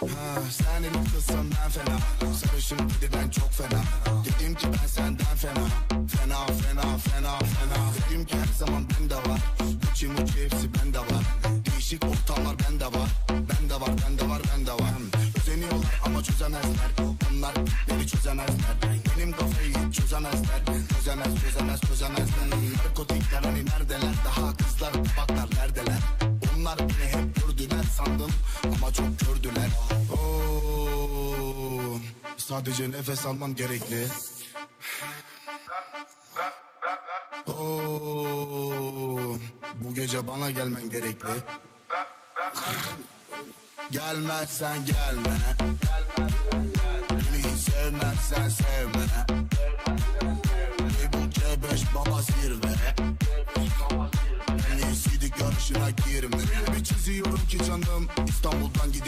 Ha, sen elim kızsan ben fena. Sarışın dediden çok fena. Dedim ki ben senden fena. Fena fena fena fena. Dedim ki her zaman bende var. Gucci mucci hepsi bende var. Değişik ortamlar bende var. Bende var bende var bende var. Özeniyorlar ama çözemezler. Onlar beni çözemezler. Benim kafayı çözemezler. Çözemez çözemez çözemezler. Narkotikler hani neredeler? Daha kızlar baklar neredeler? Onlar beni sandım Ama çok gördüler Oo, Sadece nefes alman gerekli. Oo, Bu gece bana gelmen gerekli. Gelmezsen gelme. Beni hiç sevmezsen sevme. Ve bu cebeş baba zirve. En iyisiydi görüşüne girme. Bir canım İstanbul'dan gidiyorum